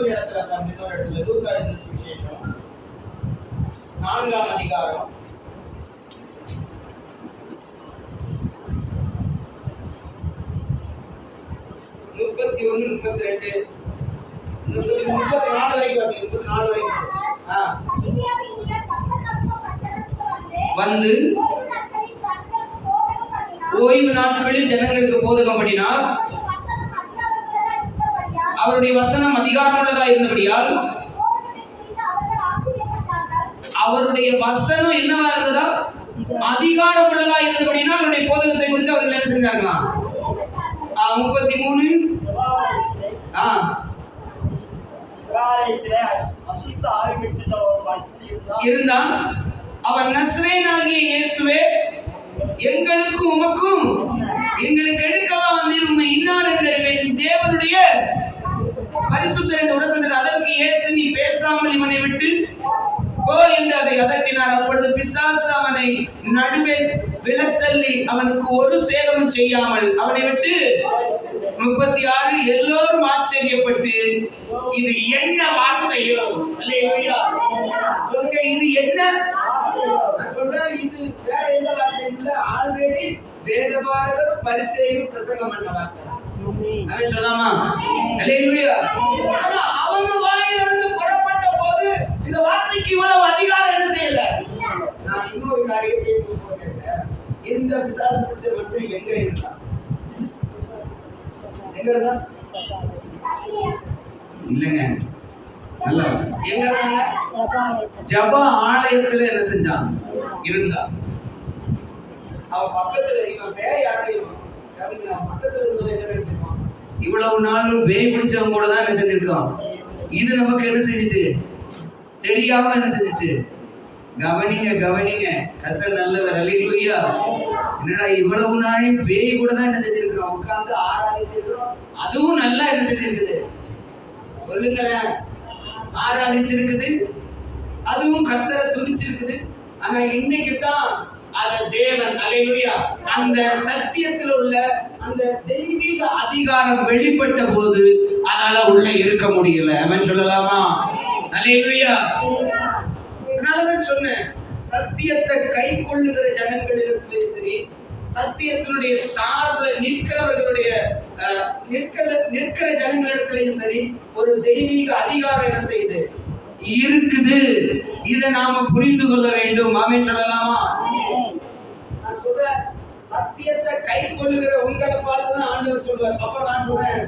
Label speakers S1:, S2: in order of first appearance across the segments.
S1: இன்னொரு இடத்துல பாருங்க இன்னொரு இடத்துல. லூக்கா எழுதின சுவிசேஷம். நான்காம் அதிகாரம். முப்பத்தி ஒண்ணு முப்பத்தி ரெண்டு முப்பத்தி முப்பத்தி நாலு வரைக்கும் முப்பத்தி நாலு வரைக்கும் வந்து ஓய்வு நாட்களில் ஜனங்களுக்கு போதகம் பண்ணினார். அவருடைய வசனம் அதிகாரம் உள்ளதா இருந்தபடியால் அவருடைய வசனம் என்னவா இருந்ததா? அதிகாரம் உள்ளதா இருந்தபடினா அவருடைய போதகத்தை குறித்து அவர்கள் என்ன செஞ்சாங்களாம் முப்பத்தி மூணு ஆ.
S2: இருந்தான்.
S1: இருந்தா அவர் நஸ்ரேனாகிய இயேசுவே எங்கள் உணர்ந்தனர் அதற்கு இயேசு நீ பேசாமல் இவனை விட்டு போ என்று அதை அதட்டினார். அப்பொழுது பிசாசு அவனை நடுவே விழத்தள்ளி அவனுக்கு ஒரு சேதமும் செய்யாமல் அவனை விட்டு முப்பத்தி ஆறு எல்லோரும் ஆச்சரியப்பட்டு இது என்ன வார்த்தையோ? அல்லேலூயா. சொல்லுங்க இது என்ன? சொல்றேன் இது வேற எந்த வார்த்தையும் இல்ல. ஆல்ரெடி வேதபாரகர் பரிசேயும் பிரசங்கம் பண்ண வார்த்தை சொல்லாமா ஆனா அவங்க வாயிலிருந்து புறப்பட்ட போது இந்த வார்த்தைக்கு இவ்வளவு அதிகாரம் என்ன செய்யல? நான் இன்னொரு காரியத்தை இந்த பிசாசு பிடிச்ச மனுஷன் எங்க இருந்தான்? எங்க இருந்தான்? இல்லைங்க. நல்லா எங்க இருந்தாங்க? ஜப ஆலயத்துல என்ன செஞ்சான்? இருந்தான். அவன் பக்கத்துல இவன் பேய் ஆலயம் கவனிங்க, அவன் பக்கத்துல இருந்தவன் என்ன இவ்வளவு நாள் பேய் பிடிச்சவங்க கூட தான் என்ன செஞ்சிருக்கான்? இது நமக்கு என்ன செஞ்சுட்டு தெரியாம என்ன செஞ்சுட்டு? கவனிங்க கவனிங்க. கத்த நல்லவர். அல்லேலூயா என்னடா இவ்வளவு நாளையும் பேய் கூட தான் என்ன செஞ்சிருக்கிறோம்? உட்கார்ந்து ஆராதிச்சிருக்கிறோம் அதுவும் நல்லா என்ன செஞ்சிருக்குது? சொல்லுங்களேன். ஆராதிச்சிருக்குது. அதுவும் கத்தரை துதிச்சிருக்குது. ஆனா இன்னைக்கு தான் அத தேவன் அல்லேலூயா அந்த சத்தியத்தில் உள்ள அந்த தெய்வீக அதிகாரம் வெளிப்பட்ட போது அதால உள்ள இருக்க முடியல. அவன் சொல்லலாமா? அல்லேலூயா அதனாலதான் சொன்னேன் சத்தியத்தை கை கொள்ளுகிற ஜனங்களிடத்திலே சரி சத்தியத்தினுடைய சார்பில் நிற்கிறவர்களுடைய அஹ், நிற்கிற நிற்கிற ஜனங்களிடத்திலையும் சரி ஒரு தெய்வீக அதிகாரம் என்ன செய்யுது? இருக்குது. இதை நாம புரிந்து கொள்ள வேண்டும். ஆமென் சொல்லலாமா? நான் சொல்றேன் சத்தியத்தை கை கொள்ளுகிற உங்களை பார்த்து தான் ஆண்டவர் சொல்வார் அப்ப நான் சொல்றேன்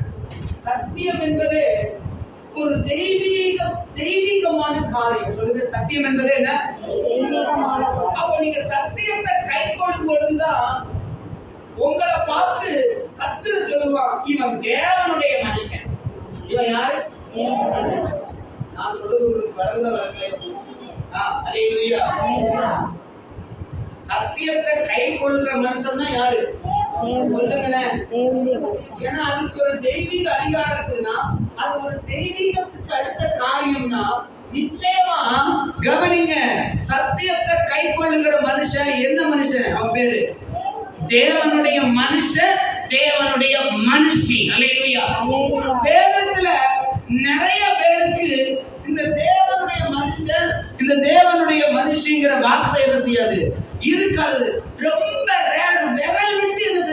S1: சத்தியம் என்பதே ஒரு தெய்வீக தெய்வீகமான காரியம். சொல்லுங்க சத்தியம் என்பதே என்ன? அப்போ நீங்க சத்தியத்தை கை கொள்ளும் பொழுதுதான் உங்களை பார்த்து சத்துரு சொல்லுவான் இவன் தேவனுடைய மனுஷன். இவன் யாரு? நான் சொல்றது உங்களுக்கு வளர்ந்த வளர்க்கல சத்தியத்தை கை கொள்ளுற மனுஷன் தான் யாரு சொல்லுங்களேன் ஏன்னா அதுக்கு ஒரு தெய்வீக அதிகாரம் இருக்குதுன்னா அது ஒரு தெய்வீகத்துக்கு அடுத்த காரியம்னா நிச்சயமா கவனிங்க சத்தியத்தை கை கொள்ளுகிற மனுஷன் என்ன மனுஷன்? அவன் பேரு? தேவனுடைய மனுஷன் தேவனுடைய மனுஷி. அல்லேலூயா வேதத்துல நிறைய இந்த தேவனுடைய மனுஷங்கிற வார்த்தை என்ன செய்யாது? இருக்காது. ரொம்ப rare, விரல் விட்டு என்ன